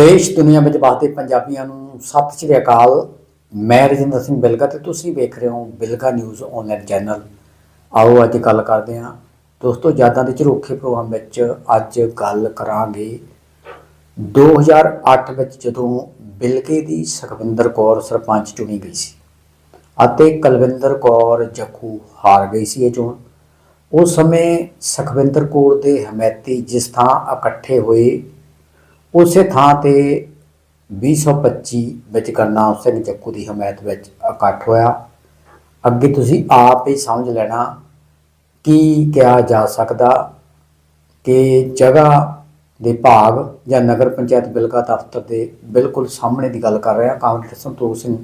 ਦੇਸ਼ ਦੁਨੀਆ ਵਿੱਚ ਵਸਦੇ ਪੰਜਾਬੀਆਂ ਨੂੰ ਸਤਿ ਸ਼੍ਰੀ ਅਕਾਲ। ਮੈਂ ਰਜਿੰਦਰ ਸਿੰਘ ਬਿਲਗਾ ਤੇ ਤੁਸੀਂ ਵੇਖ ਰਹੇ ਹੋ ਬਿਲਗਾ ਨਿਊਜ਼ ਆਨਲਾਈਨ ਚੈਨਲ। ਆਓ ਅੱਜ ਗੱਲ ਕਰਦੇ ਹਾਂ। ਦੋਸਤੋ, ਯਾਦਾਂ ਦੇ ਝਰੋਖੇ ਪ੍ਰੋਗਰਾਮ ਵਿੱਚ ਅੱਜ ਗੱਲ ਕਰਾਂਗੇ। 2008 ਵਿੱਚ ਜਦੋਂ ਬਿਲਗੇ ਦੀ ਸੁਖਵਿੰਦਰ ਕੌਰ ਸਰਪੰਚ ਚੁਣੀ ਗਈ ਸੀ ਅਤੇ ਕੁਲਵਿੰਦਰ ਕੌਰ ਜੱਖੂ ਹਾਰ ਗਈ ਸੀ ਇਹ ਚੋਣ, ਉਸ ਸਮੇਂ ਸੁਖਵਿੰਦਰ ਕੌਰ ਦੇ ਹਮਾਇਤੀ ਜਿਸ ਥਾਂ ਇਕੱਠੇ ਹੋਏ ਉਸੇ ਥਾਂ ਤੇ 2025 ਵਿੱਚ ਕਰਨਾਮ ਸਿੰਘ ਜੱਕੂ ਦੀ ਹਮਾਇਤ ਵਿੱਚ ਇਕੱਠ ਹੋਇਆ। ਅੱਗੇ ਤੁਸੀਂ ਆਪ ਹੀ ਸਮਝ ਲੈਣਾ ਕੀ ਕਿਹਾ ਜਾ ਸਕਦਾ ਕਿ ਜਗ੍ਹਾ ਦੇ ਭਾਗ ਜਾਂ ਨਗਰ ਪੰਚਾਇਤ ਬਿਲਗਾ ਦਫ਼ਤਰ ਦੇ ਬਿਲਕੁਲ ਸਾਹਮਣੇ ਦੀ ਗੱਲ ਕਰ ਰਿਹਾ। ਕਾਂਗਰਸ ਸੰਤੋਖ ਸਿੰਘ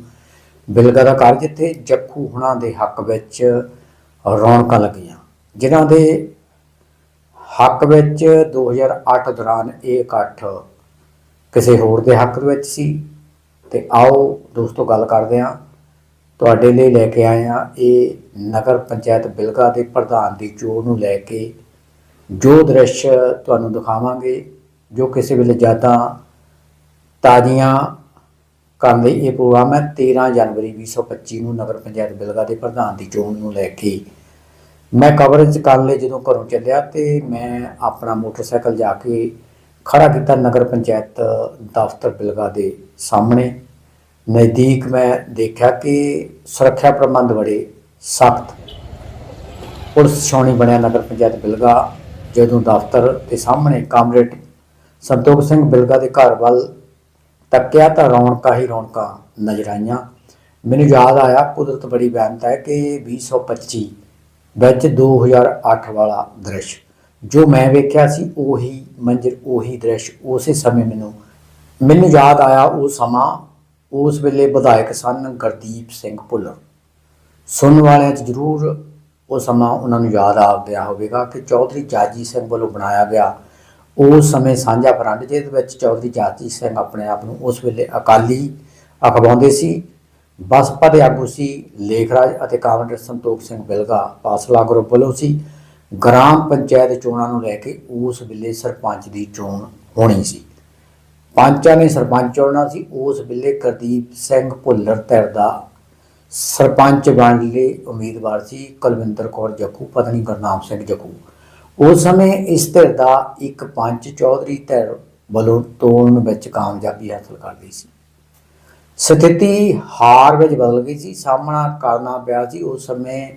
ਬਿਲਗਾ ਦਾ ਘਰ ਜਿੱਥੇ ਜੱਖੂ ਹੁਣਾਂ ਦੇ ਹੱਕ ਵਿੱਚ ਰੌਣਕਾਂ ਲੱਗੀਆਂ। ਜਿਨ੍ਹਾਂ ਦੇ ਹੱਕ ਵਿੱਚ 2008 ਦੌਰਾਨ ਇਹ ਇਕੱਠ ਕਿਸੇ ਹੋਰ ਦੇ ਹੱਕ ਵਿੱਚ ਸੀ। ਤੇ ਆਓ ਦੋਸਤੋ, ਗੱਲ ਕਰਦੇ ਹਾਂ। ਤੁਹਾਡੇ ਲਈ ਲੈ ਕੇ ਆਏ ਹਾਂ ਇਹ ਨਗਰ ਪੰਚਾਇਤ ਬਿਲਗਾ ਦੇ ਪ੍ਰਧਾਨ ਦੀ ਚੋਣ ਨੂੰ ਲੈ ਕੇ। ਜੋ ਦ੍ਰਿਸ਼ ਤੁਹਾਨੂੰ ਦਿਖਾਵਾਂਗੇ, ਜੋ ਕਿਸੇ ਵੇਲੇ ਜ਼ਿਆਦਾ ਤਾਜ਼ੀਆਂ ਕਰਨ ਲਈ ਇਹ ਪ੍ਰੋਗਰਾਮ ਹੈ 13 ਜਨਵਰੀ 2025 ਨੂੰ ਨਗਰ ਪੰਚਾਇਤ ਬਿਲਗਾ ਦੇ ਪ੍ਰਧਾਨ ਦੀ ਚੋਣ ਨੂੰ ਲੈ ਕੇ। ਮੈਂ ਕਵਰੇਜ ਕਰਨ ਲਈ ਜਦੋਂ ਘਰੋਂ ਚੱਲਿਆ ਤੇ ਮੈਂ ਆਪਣਾ ਮੋਟਰਸਾਈਕਲ ਜਾ ਕੇ ਖੜਾ ਕੀਤਾ ਨਗਰ ਪੰਚਾਇਤ ਦਫ਼ਤਰ ਬਿਲਗਾ ਦੇ ਸਾਹਮਣੇ। ਨਜ਼ਦੀਕ ਮੈਂ ਦੇਖਿਆ ਕਿ ਸੁਰੱਖਿਆ ਪ੍ਰਬੰਧ ਬੜੇ ਸਖਤ। ਪੁਲਿਸ ਛਾਉਣੀ ਬਣਿਆ ਨਗਰ ਪੰਚਾਇਤ ਬਿਲਗਾ, ਜਦੋਂ ਦਫ਼ਤਰ ਦੇ ਸਾਹਮਣੇ ਕਾਮਰੇਡ ਸੰਤੋਖ ਸਿੰਘ ਬਿਲਗਾ ਦੇ ਘਰ ਵੱਲ ਤੱਕਿਆ ਤਾਂ ਰੌਣਕਾਂ ਹੀ ਰੌਣਕਾਂ ਨਜ਼ਰ ਆਈਆਂ। ਮੈਨੂੰ ਯਾਦ ਆਇਆ, ਕੁਦਰਤ ਬੜੀ ਬੇਅੰਤ ਹੈ ਕਿ 2025 ਵਿੱਚ 2008 ਵਾਲਾ ਦ੍ਰਿਸ਼। ਜੋ ਮੈਂ ਵੇਖਿਆ ਸੀ, ਉਹੀ ਮੰਜ਼ਰ ਉਹੀ ਦ੍ਰਿਸ਼, ਉਸੇ ਸਮੇਂ ਮੈਨੂੰ ਮੈਨੂੰ ਯਾਦ ਆਇਆ ਉਹ ਸਮਾਂ, ਉਸ ਵੇਲੇ ਵਿਧਾਇਕ ਸਨ ਗੁਰਦੀਪ ਸਿੰਘ ਭੁੱਲਰ। ਸੁਣਨ ਵਾਲਿਆਂ 'ਚ ਜ਼ਰੂਰ ਉਹ ਸਮਾਂ ਉਹਨਾਂ ਨੂੰ ਯਾਦ ਆ ਗਿਆ ਹੋਵੇਗਾ ਕਿ ਚੌਧਰੀ ਜਾਜੀ ਸਿੰਘ ਵੱਲੋਂ ਬਣਾਇਆ ਗਿਆ ਉਸ ਸਮੇਂ ਸਾਂਝਾ ਫਰੰਟ ਜਿਹਦੇ ਵਿੱਚ ਚੌਧਰੀ ਜਾਜੀ ਸਿੰਘ ਆਪਣੇ ਆਪ ਨੂੰ ਉਸ ਵੇਲੇ ਅਕਾਲੀ ਅਖਵਾਉਂਦੇ ਸੀ। ਬਸਪਾ ਦੇ ਆਗੂ ਸੀ ਲੇਖਰਾਜ ਅਤੇ ਕਾਮਰੇਡ ਸੰਤੋਖ ਸਿੰਘ ਬਿਲਗਾ, ਪਾਸਲਾ ਗਰੁੱਪ ਵੱਲੋਂ ਸੀ। ਗ੍ਰਾਮ ਪੰਚਾਇਤ ਚੋਣਾਂ ਨੂੰ ਲੈ ਕੇ ਉਸ ਵੇਲੇ ਸਰਪੰਚ ਦੀ ਚੋਣ ਹੋਣੀ ਸੀ। ਪੰਚਾਂ ਨੇ ਸਰਪੰਚ ਚੁਣਨਾ ਸੀ। ਉਸ ਵੇਲੇ ਗੁਰਦੀਪ ਸਿੰਘ ਭੁੱਲਰ ਧਿਰ ਦਾ ਸਰਪੰਚ ਬਣ ਲਈ ਉਮੀਦਵਾਰ ਸੀ ਕੁਲਵਿੰਦਰ ਕੌਰ ਜੱਖੂ ਪਤਨੀ ਗੁਰਨਾਮ ਸਿੰਘ ਜੱਖੂ। ਉਸ ਸਮੇਂ ਇਸ ਧਿਰ ਦਾ ਇੱਕ ਪੰਚ ਚੌਧਰੀ ਧਿਰ ਵੱਲੋਂ ਤੋੜਨ ਵਿੱਚ ਕਾਮਯਾਬੀ ਹਾਸਲ ਕਰ ਲਈ ਸੀ। ਸਥਿਤੀ ਹਾਰ ਵਿੱਚ ਬਦਲ ਗਈ ਸੀ। ਸਾਹਮਣਾ ਕਰਨਾ ਪਿਆ ਸੀ। ਉਸ ਸਮੇਂ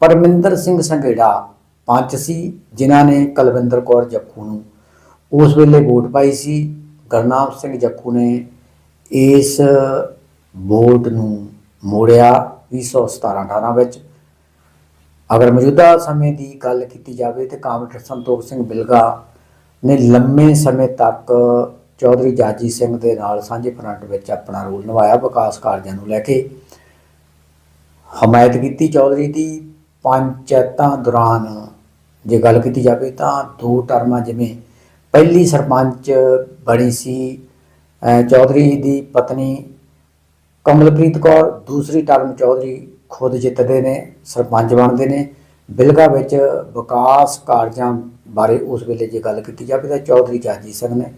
ਪਰਮਿੰਦਰ ਸਿੰਘ ਸੰਘੇੜਾ ਪੰਚ ਸੀ, ਜਿਨ੍ਹਾਂ ਨੇ ਕੁਲਵਿੰਦਰ ਕੌਰ ਜੱਖੂ ਨੂੰ ਉਸ ਵੇਲੇ ਵੋਟ ਪਾਈ ਸੀ। ਗੁਰਨਾਮ ਸਿੰਘ ਜੱਖੂ ਨੇ ਇਸ ਵੋਟ ਨੂੰ ਮੋੜਿਆ 2017-18 ਵਿੱਚ। ਅਗਰ ਮੌਜੂਦਾ ਸਮੇਂ ਦੀ ਗੱਲ ਕੀਤੀ ਜਾਵੇ ਤੇ ਕਾਮਰੇਡ ਸੰਤੋਖ ਸਿੰਘ ਬਿਲਗਾ ਨੇ ਲੰਮੇ ਸਮੇਂ ਤੱਕ ਚੌਧਰੀ ਜਾਜੀ ਸਿੰਘ ਦੇ ਨਾਲ ਸਾਂਝੇ ਫਰੰਟ ਵਿੱਚ ਆਪਣਾ ਰੋਲ ਨਿਭਾਇਆ, ਵਿਕਾਸ ਕਾਰਜਾਂ ਨੂੰ ਲੈ ਕੇ ਹਮਾਇਤ ਕੀਤੀ ਚੌਧਰੀ ਦੀ। ਪੰਚਾਇਤਾਂ ਦੌਰਾਨ ਜੇ ਗੱਲ ਕੀਤੀ ਜਾਵੇ ਤਾਂ ਦੋ ਟਰਮਾਂ ਜਿਵੇਂ ਪਹਿਲੀ ਸਰਪੰਚ ਬਣੀ ਸੀ ਚੌਧਰੀ ਦੀ ਪਤਨੀ ਕਮਲਪ੍ਰੀਤ ਕੌਰ, ਦੂਸਰੀ ਟਰਮ ਚੌਧਰੀ ਖੁਦ ਜਿੱਤਦੇ ਨੇ, ਸਰਪੰਚ ਬਣਦੇ ਨੇ। ਬਿਲਗਾ ਵਿੱਚ ਵਿਕਾਸ ਕਾਰਜਾਂ ਬਾਰੇ ਉਸ ਵੇਲੇ ਜੇ ਗੱਲ ਕੀਤੀ ਜਾਵੇ ਤਾਂ ਚੌਧਰੀ ਜਾਜੀ ਸਿੰਘ ਨੇ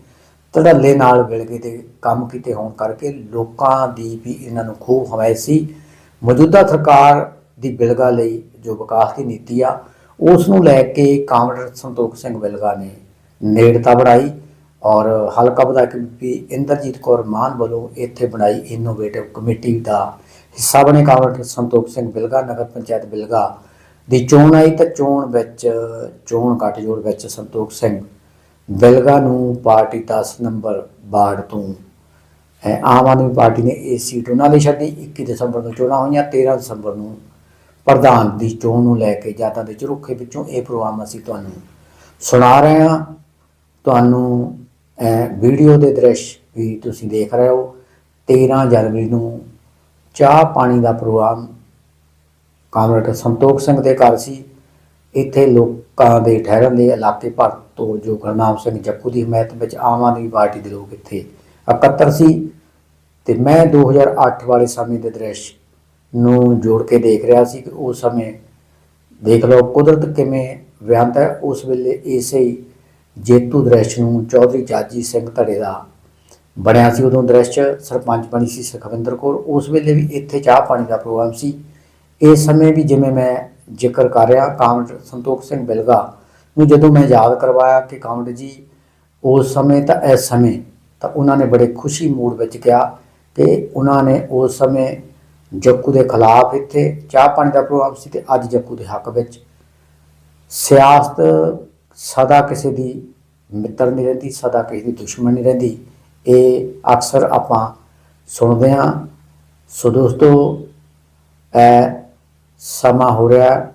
ਧੜੱਲੇ ਨਾਲ ਬਿਲਗੇ ਦੇ ਕੰਮ ਕੀਤੇ ਹੋਣ ਕਰਕੇ ਲੋਕਾਂ ਦੀ ਵੀ ਇਹਨਾਂ ਨੂੰ ਖੂਬ ਹਮਾਇਤ ਸੀ। ਮੌਜੂਦਾ ਸਰਕਾਰ ਦੀ ਬਿਲਗਾ ਲਈ ਜੋ ਵਿਕਾਸ ਦੀ ਨੀਤੀ ਆ ਉਸ ਨੂੰ ਲੈ ਕੇ ਕਾਮਰੇਡ ਸੰਤੋਖ ਸਿੰਘ ਬਿਲਗਾ ਨੇ ਨੇੜਤਾ ਬਣਾਈ ਔਰ ਹਲਕਾ ਵਿਧਾਇਕ ਵੀ ਇੰਦਰਜੀਤ ਕੌਰ ਮਾਨ ਵੱਲੋਂ ਇੱਥੇ ਬਣਾਈ ਇਨੋਵੇਟਿਵ ਕਮੇਟੀ ਦਾ ਹਿੱਸਾ ਬਣੇ ਕਾਮਰੇਡ ਸੰਤੋਖ ਸਿੰਘ ਬਿਲਗਾ, ਨਗਰ ਪੰਚਾਇਤ ਬਿਲਗਾ ਦੀ ਚੋਣ ਆਈ ਤਾਂ ਚੋਣ ਵਿੱਚ, ਚੋਣ ਗੱਠਜੋੜ ਵਿੱਚ ਸੰਤੋਖ ਸਿੰਘ ਬਿਲਗਾ ਨੂੰ ਪਾਰਟੀ 10 ਨੰਬਰ ਵਾਰਡ ਤੋਂ ਆਮ ਆਦਮੀ ਪਾਰਟੀ ਨੇ ਇਹ ਸੀਟ ਉਹਨਾਂ ਲਈ ਛੱਡੀ। 21 ਦਸੰਬਰ ਨੂੰ ਚੋਣਾਂ ਹੋਈਆਂ 13 ਦਸੰਬਰ ਨੂੰ ਪ੍ਰਧਾਨ ਦੀ ਚੋਣ ਨੂੰ ਲੈ ਕੇ ਜਾਤਾਂ ਦੇ ਝਰੁੱਖੇ ਵਿੱਚੋਂ ਇਹ ਪ੍ਰੋਗਰਾਮ ਅਸੀਂ ਤੁਹਾਨੂੰ ਸੁਣਾ ਰਹੇ ਹਾਂ। ਤੁਹਾਨੂੰ, ਅਹ, ਵੀਡੀਓ ਦੇ ਦ੍ਰਿਸ਼ ਵੀ ਤੁਸੀਂ ਦੇਖ ਰਹੇ ਹੋ। 13 ਜਨਵਰੀ ਨੂੰ ਚਾਹ ਪਾਣੀ ਦਾ ਪ੍ਰੋਗਰਾਮ ਕਾਮਰੇਡ ਸੰਤੋਖ ਸਿੰਘ ਦੇ ਘਰ ਸੀ। ਇੱਥੇ ਲੋਕਾਂ ਦੇ ਠਹਿਰਨ ਦੇ ਇਲਾਕੇ ਭਰ ਤੋਂ ਜੋ ਗੁਰਨਾਮ ਸਿੰਘ ਜੱਕੂ ਦੀ ਹਮਾਇਤ ਵਿੱਚ ਆਮ ਆਦਮੀ ਪਾਰਟੀ ਦੇ ਲੋਕ ਇੱਥੇ ਇਕੱਤਰ ਸੀ। ਤੇ ਮੈਂ 2008 ਵਾਲੇ ਸਮੇਂ ਦੇ ਦ੍ਰਿਸ਼ ਨੂੰ ਜੋੜ ਕੇ ਦੇਖ ਰਿਹਾ ਸੀ ਕਿ ਉਸ ਸਮੇਂ ਦੇਖ ਲਓ ਕੁਦਰਤ ਕਿਵੇਂ ਵਿਅੰਤ ਹੈ, ਉਸ ਵੇਲੇ ਇਸੇ ਹੀ ਜੇਤੂ ਦ੍ਰਿਸ਼ ਨੂੰ ਚੌਧਰੀ ਜਾਜੀ ਸਿੰਘ ਧੜੇ ਦਾ ਬਣਿਆ ਸੀ ਉਦੋਂ ਦ੍ਰਿਸ਼, ਸਰਪੰਚ ਬਣੀ ਸੀ ਸੁਖਵਿੰਦਰ ਕੌਰ। ਉਸ ਵੇਲੇ ਵੀ ਇੱਥੇ ਚਾਹ ਪਾਣੀ ਦਾ ਪ੍ਰੋਗਰਾਮ ਸੀ। ਇਸ ਸਮੇਂ ਵੀ ਜਿਵੇਂ ਮੈਂ ਜ਼ਿਕਰ ਕਰ ਰਿਹਾ ਕਾਮਰੇਡ ਸੰਤੋਖ ਸਿੰਘ ਬਿਲਗਾ ਨੂੰ ਜਦੋਂ ਮੈਂ ਯਾਦ ਕਰਵਾਇਆ ਕਿ ਕਾਮਰੇਡ ਜੀ, ਉਸ ਸਮੇਂ ਤਾਂ ਇਸ ਸਮੇਂ ਤਾਂ ਉਹਨਾਂ ਨੇ ਬੜੇ ਖੁਸ਼ੀ ਮੂਡ ਵਿੱਚ ਕਿਹਾ ਕਿ ਉਹਨਾਂ ਨੇ ਉਸ ਸਮੇਂ ਜੱਕੂ ਦੇ ਖਿਲਾਫ ਇੱਥੇ ਚਾਹ ਪਾਣੀ ਦਾ ਪ੍ਰੋਗਰਾਮ ਸੀ ਤੇ ਅੱਜ ਜੱਕੂ ਦੇ ਹੱਕ ਵਿੱਚ। ਸਿਆਸਤ ਸਦਾ ਕਿਸੇ ਦੀ ਮਿੱਤਰ ਨਹੀਂ ਰਹਿੰਦੀ, ਸਦਾ ਕਿਸੇ ਦੀ ਦੁਸ਼ਮਣ ਨਹੀਂ ਰਹਿੰਦੀ। ਇਹ ਅਕਸਰ ਆਪਾਂ ਸੁਣਦੇ ਹਾਂ। ਸੋ ਦੋਸਤੋ, ਇਹ ਸਮਾਂ ਹੋ ਰਿਹਾ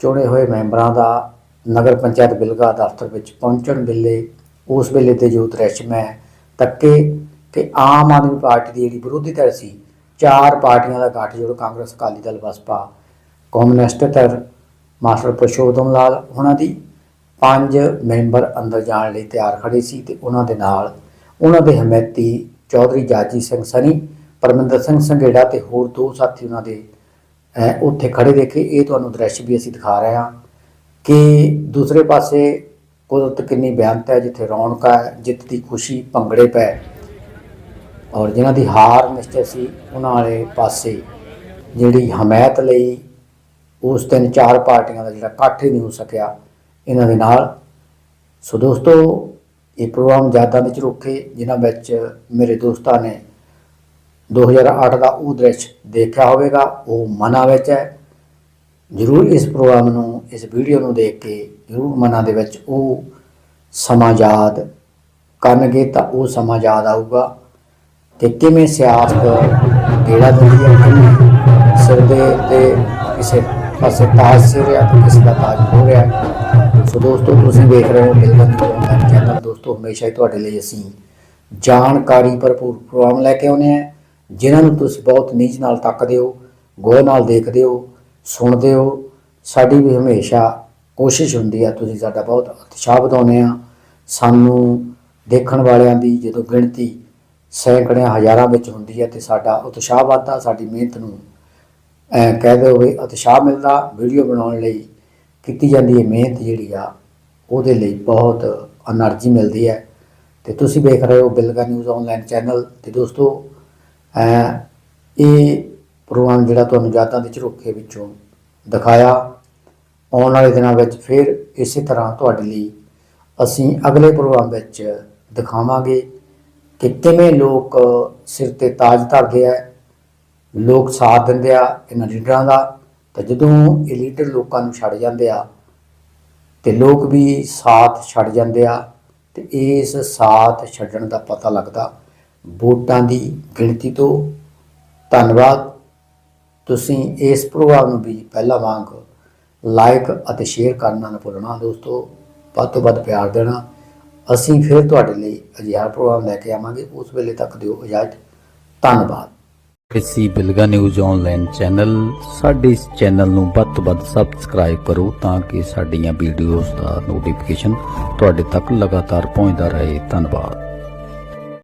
ਚੁਣੇ ਹੋਏ ਮੈਂਬਰਾਂ ਦਾ ਨਗਰ ਪੰਚਾਇਤ ਬਿਲਗਾ ਦਫ਼ਤਰ ਵਿੱਚ ਪਹੁੰਚਣ ਵੇਲੇ, ਉਸ ਵੇਲੇ ਤੇ ਜੋ ਦ੍ਰਿਸ਼ ਹੈ। ਤੱਕੇ ਕਿ ਆਮ ਆਦਮੀ ਪਾਰਟੀ ਦੀ ਜਿਹੜੀ ਵਿਰੋਧੀ ਧਿਰ ਸੀ ਚਾਰ ਪਾਰਟੀਆਂ ਦਾ ਗਠਜੋੜ ਕਾਂਗਰਸ, ਅਕਾਲੀ ਦਲ, ਬਸਪਾ, ਕਮਿਊਨਿਸਟ ਧਿਰ ਮਾਸਟਰ ਪ੍ਰਸ਼ੋਤਮ ਲਾਲ, ਉਹਨਾਂ ਦੀ ਪੰਜ ਮੈਂਬਰ ਅੰਦਰ ਜਾਣ ਲਈ ਤਿਆਰ ਖੜੇ ਸੀ ਤੇ ਉਹਨਾਂ ਦੇ ਨਾਲ ਉਹਨਾਂ ਦੇ ਹਮਾਇਤੀ ਚੌਧਰੀ ਜਾਜੀ ਸਿੰਘ ਸਨੀ, ਪਰਮਿੰਦਰ ਸਿੰਘ ਸੰਘੇੜਾ ਤੇ ਹੋਰ ਦੋ ਸਾਥੀ ਉਹਨਾਂ ਦੇ ਉੱਥੇ ਖੜੇ ਦੇਖੇ। ਇਹ ਤੁਹਾਨੂੰ ਦ੍ਰਿਸ਼ ਵੀ ਅਸੀਂ ਦਿਖਾ ਰਹੇ ਹਾਂ ਕਿ ਦੂਸਰੇ ਪਾਸੇ ਕੁਦਰਤ ਕਿੰਨੀ ਬਿਆਨਤ ਹੈ, ਜਿੱਥੇ ਰੌਣਕ ਹੈ, ਜਿੱਤ ਦੀ ਖੁਸ਼ੀ ਭੰਗੜੇ ਪੈ। ਔਰ ਜਿਨ੍ਹਾਂ ਦੀ ਹਾਰ ਨਿਸ਼ਚਿਤ ਸੀ, ਉਹਨਾਂ ਵਾਲੇ ਪਾਸੇ ਜਿਹੜੀ ਹਮਾਇਤ ਲਈ ਉਸ ਦਿਨ ਚਾਰ ਪਾਰਟੀਆਂ ਦਾ ਜਿਹੜਾ ਇਕੱਠ ਹੀ ਨਹੀਂ ਹੋ ਸਕਿਆ, ਇਹਨਾਂ ਦੇ ਨਾਲ। ਸੋ ਦੋਸਤੋ, ਇਹ ਪ੍ਰੋਗਰਾਮ ਯਾਦਾਂ ਵਿੱਚ ਰੁੱਖੇ, ਜਿਨ੍ਹਾਂ ਵਿੱਚ ਮੇਰੇ ਦੋਸਤਾਂ ਨੇ 2008 ਦਾ ਉਹ ਦ੍ਰਿਸ਼ ਦੇਖਿਆ ਹੋਵੇਗਾ, ਉਹ ਮਨਾਂ ਵਿੱਚ ਹੈ। ਜ਼ਰੂਰ ਇਸ ਪ੍ਰੋਗਰਾਮ ਨੂੰ, ਇਸ ਵੀਡੀਓ ਨੂੰ ਦੇਖ ਕੇ ਜ਼ਰੂਰ ਮਨਾਂ ਦੇ ਵਿੱਚ ਉਹ ਸਮਾਂ ਯਾਦ ਕਰਨਗੇ, ਤਾਂ ਉਹ ਸਮਾਂ ਯਾਦ ਆਊਗਾ। ਕਿ ਕਿਵੇਂ ਸਿਆਸਤ ਗੇੜਾ ਦਿੰਦੀ ਹੈ, ਕਿਵੇਂ ਸਿਰ ਦੇ ਉੱਤੇ ਕਿਸੇ ਪਾਸੇ ਤਾਜ ਸਿਰ ਰਿਹਾ ਤੇ ਕਿਸੇ ਦਾ ਤਾਜ ਹੋ ਰਿਹਾ। ਹੈ। ਸੋ ਦੋਸਤੋ, ਤੁਸੀਂ ਦੇਖ ਰਹੇ ਹੋ ਬਿਲਕੁਲ ਆਨਲਾਈਨ ਚੈਨਲ। ਦੋਸਤੋ, ਹਮੇਸ਼ਾ ਹੀ ਤੁਹਾਡੇ ਲਈ ਅਸੀਂ ਜਾਣਕਾਰੀ ਭਰਪੂਰ ਪ੍ਰੋਗਰਾਮ ਲੈ ਕੇ ਆਉਂਦੇ ਆ ਜਿਨ੍ਹਾਂ ਨੂੰ ਤੁਸੀਂ ਬਹੁਤ ਨੀਚ ਨਾਲ ਤੱਕਦੇ ਹੋ, ਗੌਰ ਨਾਲ ਦੇਖਦੇ ਹੋ, ਸੁਣਦੇ ਹੋ। ਸਾਡੀ ਵੀ ਹਮੇਸ਼ਾ ਕੋਸ਼ਿਸ਼ ਹੁੰਦੀ ਆ, ਤੁਸੀਂ ਸਾਡਾ ਬਹੁਤ ਉਤਸ਼ਾਹ ਵਧਾਉਂਦੇ ਆ। ਸਾਨੂੰ ਦੇਖਣ ਵਾਲਿਆਂ ਦੀ ਜਦੋਂ ਗਿਣਤੀ ਸੈਂਕੜਿਆਂ ਹਜ਼ਾਰਾਂ ਵਿੱਚ ਹੁੰਦੀ ਹੈ ਤੇ ਸਾਡਾ ਉਤਸ਼ਾਹ ਵਧਦਾ, ਸਾਡੀ ਮਿਹਨਤ ਨੂੰ ਕਹਿ ਦੋ ਵੀ ਉਤਸ਼ਾਹ ਮਿਲਦਾ, ਵੀਡੀਓ ਬਣਾਉਣ ਲਈ ਕੀਤੀ ਜਾਂਦੀ ਹੈ ਮਿਹਨਤ ਜਿਹੜੀ ਆ, ਉਹਦੇ ਲਈ ਬਹੁਤ એનર્ਜੀ ਮਿਲਦੀ ਹੈ। ਤੇ ਤੁਸੀਂ ਵੇਖ ਰਹੇ ਹੋ ਬਿਲਗਾ ਨਿਊਜ਼ ਆਨਲਾਈਨ ਚੈਨਲ ਤੇ ਦੋਸਤੋ ਇਹ ਪ੍ਰੋਗਰਾਮ ਜਿਹੜਾ ਤੁਹਾਨੂੰ ਯਾਦਾਂ ਦੇ ਝਰੋਖੇ ਵਿੱਚੋਂ ਦਿਖਾਇਆ। ਆਉਣ ਵਾਲੇ ਦਿਨਾਂ ਵਿੱਚ ਫਿਰ ਇਸੇ ਤਰ੍ਹਾਂ ਤੁਹਾਡੇ ਲਈ ਅਸੀਂ ਅਗਲੇ ਪ੍ਰੋਗਰਾਮ ਵਿੱਚ ਦਿਖਾਵਾਂਗੇ। ਕਿ ਕਿਵੇਂ ਲੋਕ ਸਿਰ ਤੇ ਤਾਜ ਧਰਦੇ ਆ, ਲੋਕ ਸਾਥ ਦਿੰਦੇ ਆ ਇਹਨਾਂ ਲੀਡਰਾਂ ਦਾ, ਤੇ ਜਦੋਂ ਇਹ ਲੀਡਰ ਲੋਕਾਂ ਨੂੰ ਛੱਡ ਜਾਂਦੇ ਆ, ਤੇ ਲੋਕ ਵੀ ਸਾਥ ਛੱਡ ਜਾਂਦੇ ਆ, ਤੇ ਇਸ ਸਾਥ ਛੱਡਣ ਦਾ ਪਤਾ ਲੱਗਦਾ। ਵੋਟਾਂ ਦੀ ਗਿਣਤੀ ਤੋਂ ਧੰਨਵਾਦ। ਤੁਸੀਂ ਇਸ ਪ੍ਰੋਗਰਾਮ ਨੂੰ ਵੀ ਪਹਿਲਾਂ ਵਾਂਗ ਲਾਈਕ ਅਤੇ ਸ਼ੇਅਰ ਕਰਨਾ ਨਾ ਭੁੱਲਣਾ ਦੋਸਤੋ। ਵੱਧ ਤੋਂ ਵੱਧ ਪਿਆਰ ਦੇਣਾ। ਅਸੀਂ ਫਿਰ ਤੁਹਾਡੇ ਲਈ ਅਜਿਹਾ ਪ੍ਰੋਗਰਾਮ ਲੈ ਕੇ ਆਵਾਂਗੇ। ਉਸ ਵੇਲੇ ਤੱਕ ਦਿਓ ਇਜਾਜ਼ਤ। ਧੰਨਵਾਦ। ਇਸੀ ਬਿਲਗਾ ਨਿਊਜ਼ ਆਨਲਾਈਨ ਚੈਨਲ ਸਾਡੇ ਇਸ ਚੈਨਲ ਨੂੰ ਵੱਧ ਤੋਂ ਵੱਧ ਸਬਸਕ੍ਰਾਈਬ ਕਰੋ ਤਾਂ ਕਿ ਸਾਡੀਆਂ ਵੀਡੀਓਜ਼ ਦਾ ਨੋਟੀਫਿਕੇਸ਼ਨ ਤੁਹਾਡੇ ਤੱਕ ਲਗਾਤਾਰ ਪਹੁੰਚਦਾ ਰਹੇ। ਧੰਨਵਾਦ।